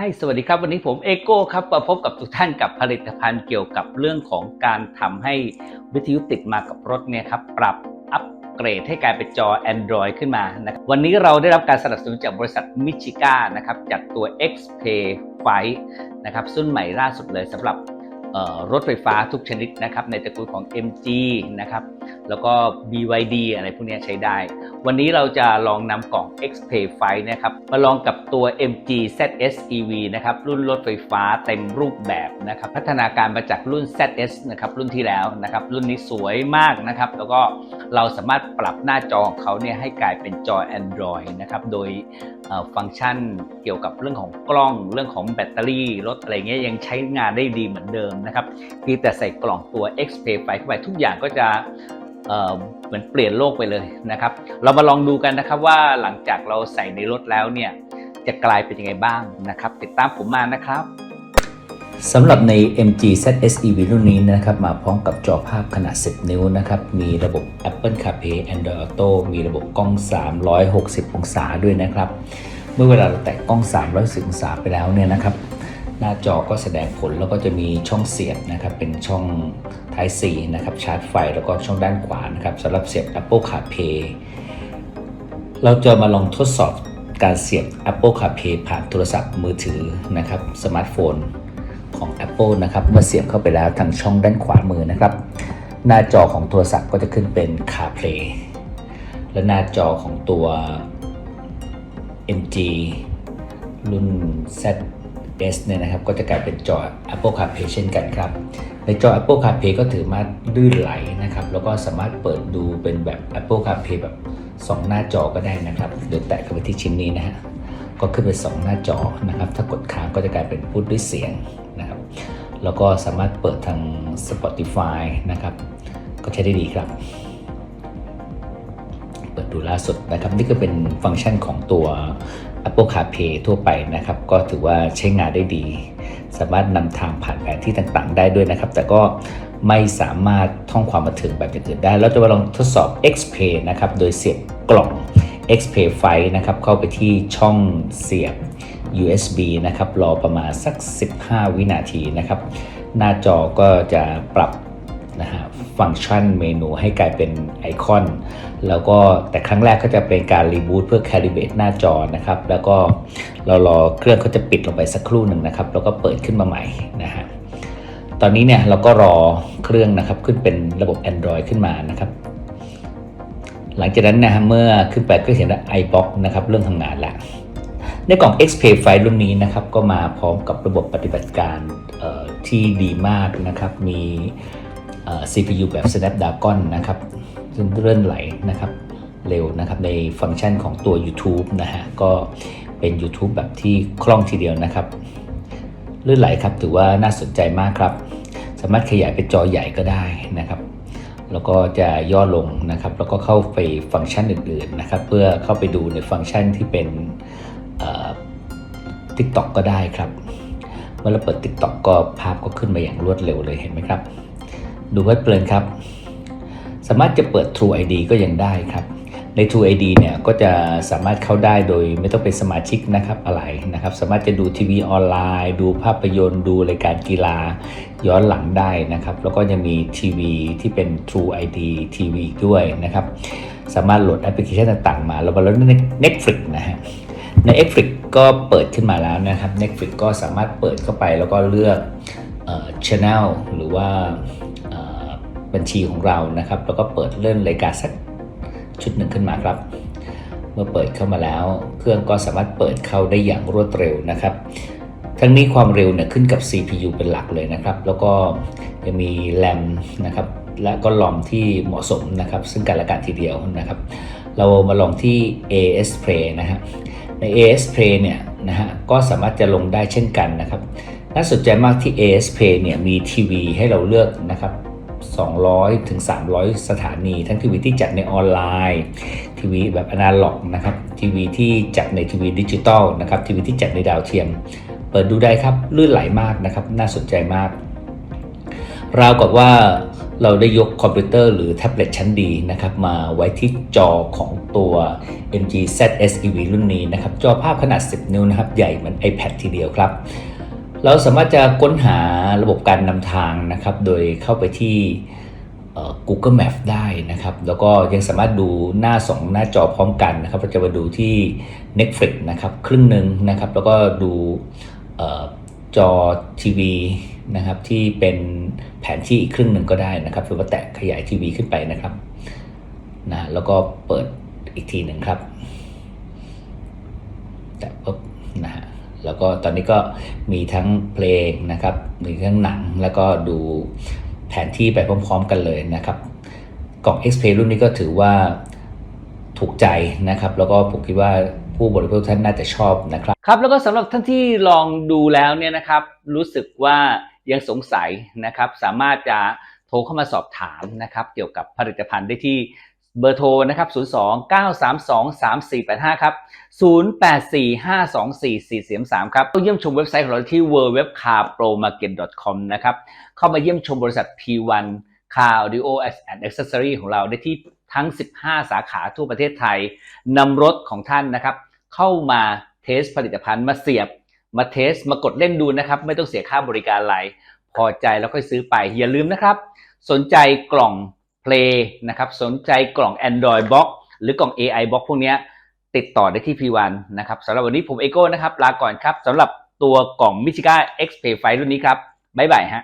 ให้สวัสดีครับ วันนี้ผมเอโก้ครับมาพบกับทุกท่านกับผลิตภัณฑ์เกี่ยวกับเรื่องของการทำให้วิทยุติดมากับรถเนี่ยครับปรับอัปเกรดให้กลายเป็นจอ Android ขึ้นมานะครับวันนี้เราได้รับการสนับสนุนจากบริษัทมิชิก้านะครับจากตัว XPay 5นะครับรุ่นใหม่ล่าสุดเลยสำหรับรถไฟฟ้าทุกชนิดนะครับในตระกูลของ MG นะครับ แล้วก็ BYD อะไรพวกนี้ใช้ได้ วันนี้เราจะลองนำกล่อง XPay 5นะครับ มาลองกับตัว MG ZS EV นะครับ รุ่นรถไฟฟ้าเต็มรูปแบบนะครับ พัฒนาการมาจากรุ่น ZS นะครับ รุ่นที่แล้วนะครับ รุ่นนี้สวยมากนะครับ แล้วก็เราสามารถปรับหน้าจอของเขาเนี่ยให้กลายเป็นจอ Android นะครับ โดยฟังก์ชันเกี่ยวกับเรื่องของกล้องเรื่องของแบตเตอรี่รถอะไรเงี้ยยังใช้งานได้ดีเหมือนเดิมนะครับเพียงแต่ใส่กล่องตัว XPay 5เข้าไปทุกอย่างก็จะ เหมือนเปลี่ยนโลกไปเลยนะครับ เรามาลองดูกันนะครับว่าหลังจากเราใส่ในรถแล้วเนี่ยจะกลายเป็นยังไงบ้างนะครับ ติดตามผมมานะครับสำหรับใน MG ZS EV รุ่นนี้นะครับมาพร้อมกับจอภาพขนาด 10 นิ้วนะครับ มีระบบ Apple CarPlay Android Auto มีระบบกล้อง 360 องศาด้วยนะครับ เมื่อเวลาเราแตะกล้อง 360 องศาไปแล้วเนี่ยนะครับ หน้าจอก็แสดงผลแล้วก็จะมีช่องเสียบนะครับเป็นช่อง Type C นะครับชาร์จไฟแล้วก็ช่องด้านขวานะครับสำหรับเสียบ Apple CarPlay เราจะมาลองทดสอบการเสียบ Apple CarPlay ผ่านโทรศัพท์มือถือนะครับสมาร์ทโฟนของ Apple นะครับเมื่อเสียบเข้าไปแล้วทางช่องด้านขวามือนะครับ หน้าจอของโทรศัพท์ก็จะขึ้นเป็น CarPlay และหน้าจอของตัว MG รุ่น ZS เนี่ยนะครับก็จะกลายเป็นจอ Apple CarPlay เช่นกันครับ ในจอ Apple CarPlay ก็ถือมาลื่นไหลนะครับ แล้วก็สามารถเปิดดูเป็นแบบ Apple CarPlay แบบ 2 หน้าจอก็ได้นะครับเดี๋ยวแตะเข้าไปที่ชิ้นนี้นะฮะก็ขึ้นไป2หน้าจอนะครับ ถ้ากดค้างก็จะกลายเป็นพูดด้วยเสียงนะครับ แล้วก็สามารถเปิดทาง Spotify นะครับ ก็ใช้ได้ดีครับ เปิดดูล่าสุดนะครับ นี่ก็เป็นฟังก์ชันของตัว Apple CarPlay ทั่วไปนะครับ ก็ถือว่าใช้งานได้ดี สามารถนำทางผ่านแผนที่ต่างๆ ได้ด้วยนะครับ แต่ก็ไม่สามารถท่องความบันเทิงแบบอื่นได้ เราจะมาลองทดสอบ XPay นะครับ โดยเสียบกล่อง XPay 5นะครับ เข้าไปที่ช่องเสียบ USB นะครับ รอประมาณสัก 15 วินาทีนะครับ หน้าจอก็จะปรับ นะฮะฟังก์ชันเมนูให้กลายเป็นไอคอน แล้วก็แต่ครั้งแรกก็จะเป็นการรีบูตเพื่อแคลิเบตหน้าจอนะครับ แล้วก็เรารอเครื่องเขาจะปิดลงไปสักครู่หนึ่งนะครับ แล้วก็เปิดขึ้นมาใหม่นะฮะตอนนี้เนี่ยเราก็รอเครื่องนะครับขึ้นเป็นระบบ Android ขึ้นมานะครับ หลังจากนั้นนะฮะเมื่อขึ้นไปก็เห็นว่า iBox นะครับเริ่มทำงานแล้วในกล่อง XPay 5รุ่นนี้นะครับก็มาพร้อมกับระบบปฏิบัติการที่ดีมากนะครับ มี CPU แบบ Snapdragon นะครับเลื่อนไหลนะครับเร็วนะครับในฟังก์ชันของตัว YouTube นะฮะก็เป็น YouTube แบบที่คล่องทีเดียวนะครับเลื่อนไหลครับถือว่าน่าสนใจมากครับ สามารถขยายเป็นจอใหญ่ก็ได้นะครับ แล้วก็จะย่อลงนะครับ แล้วก็เข้าไปฟังก์ชันอื่นๆนะครับ เพื่อเข้าไปดูในฟังก์ชันที่เป็นทิกตอกก็ได้ครับ เมื่อเราเปิด TikTok ก็ภาพก็ขึ้นมาอย่างรวดเร็วเลยเห็นไหมครับ ดูเพลิดเพลินครับ สามารถจะเปิด True ID ก็ยังได้ครับ ใน True ID เนี่ยก็จะสามารถเข้าได้โดยไม่ต้องเป็นสมาชิกนะครับอะไรนะครับ สามารถจะดูทีวีออนไลน์ ดูภาพยนตร์ ดูรายการกีฬาย้อนหลังได้นะครับ แล้วก็ยังมีทีวีที่เป็น True ID TV ด้วยนะครับ สามารถโหลดแอปพลิเคชันต่างๆ มาแล้วก็แล้ว Netflix นะฮะใน Netflix ก็เปิดขึ้นมาแล้วนะครับ Netflix ก็สามารถเปิดเข้าไปแล้วก็เลือกเอ่อ channel หรือว่า บัญชีของเรานะครับ แล้วก็เปิดเล่นรายการสักชุดหนึ่งขึ้นมาครับ เมื่อเปิดเข้ามาแล้ว เครื่องก็สามารถเปิดเข้าได้อย่างรวดเร็วนะครับ ทั้งนี้ความเร็วเนี่ยขึ้นกับ CPU เป็นหลักเลยนะครับ แล้วก็ยังมีแรมนะครับและก็ลอมที่เหมาะสมนะครับ ซึ่งกันและกันทีเดียวนะครับ เรามาลองที่ AS Play นะฮะใน AS Play เนี่ยนะฮะก็สามารถจะลงได้เช่นกันนะครับน่าสนใจมากที่ AS Play เนี่ยมีทีวีให้เราเลือกนะครับ 200 ถึง 300 สถานี ทั้งทีวีที่จัดในออนไลน์ทีวีแบบอนาล็อกนะครับทีวีที่จัดในทีวีดิจิตอลนะครับทีวีที่จัดในดาวเทียม เปิดดูได้ครับลื่นไหลมากนะครับ น่าสนใจมากราวกับว่าเราได้ยกคอมพิวเตอร์หรือแท็บเล็ตชั้นดีนะครับมาไว้ที่จอของตัว MG ZS EV รุ่นนี้นะครับ จอภาพขนาด 10 นิ้วนะครับ ใหญ่เหมือน iPad ทีเดียวครับ เราสามารถจะค้นหาระบบการนำทางนะครับ โดยเข้าไปที่ Google Map ได้นะครับ แล้วก็ยังสามารถดูหน้า 2 หน้าจอพร้อมกันนะครับเราจะมาดูที่ Netflix นะครับ ครึ่งหนึ่งนะครับ แล้วก็ดูออจอทีวีนะครับที่เป็นแผนที่อีกครึ่งหนึ่งก็ได้นะครับหรือว่าแตะขยายทีวีขึ้นไปนะครับนะแล้วก็เปิดอีกทีหนึ่งครับ แตะปุ๊บนะฮะ แล้วก็ตอนนี้ก็มีทั้งเพลงนะครับมีทั้งหนังแล้วก็ดูแผนที่ไปพร้อม ๆ กันเลยนะครับกล่อง X-Play รุ่นนี้ก็ถือว่าถูกใจนะครับ แล้วก็ผมคิดว่าผู้บริโภคท่านน่าจะชอบนะครับครับแล้วก็สำหรับท่านที่ลองดูแล้วเนี่ยนะครับ รู้สึกว่ายังสงสัยนะครับ สามารถจะโทรเข้ามาสอบถามนะครับ เกี่ยวกับผลิตภัณฑ์ได้ที่ เบอร์โทรนะครับ 02 932 3485 ครับ 084 524 443ครับต้องเยี่ยมชมเว็บไซต์ของเราที่ www.carpromarket.com นะครับ เข้ามาเยี่ยมชมบริษัท P1 Car Audio and Accessory ของเราได้ที่ทั้ง 15 สาขาทั่วประเทศไทยนำรถของท่านนะครับ เข้ามาเทสผลิตภัณฑ์มาเสียบ มาเทส มากดเล่นดูนะครับ ไม่ต้องเสียค่าบริการอะไร พอใจแล้วค่อยซื้อไป อย่าลืมนะครับ สนใจกล่อง Play นะครับสนใจกล่อง Android Box หรือกล่อง AI Box พวกนี้ติดต่อได้ที่ P1 นะครับสำหรับวันนี้ผมเอโก้นะครับลาก่อนครับสำหรับตัวกล่องมิชิก้า X Play ไฟรุ่นนี้ครับบ๊ายบายฮะ